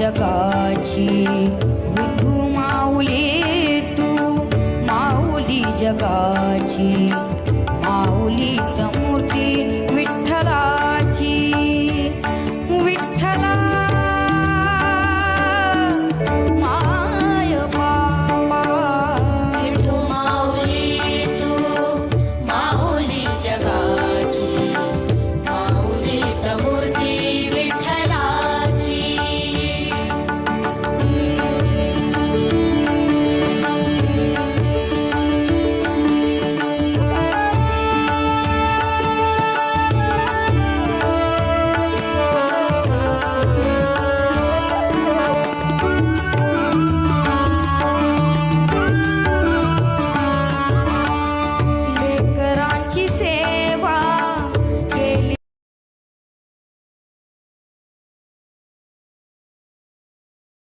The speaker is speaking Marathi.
जगाची. विठू माऊली तू माऊली जगाची. माऊली मूर्ती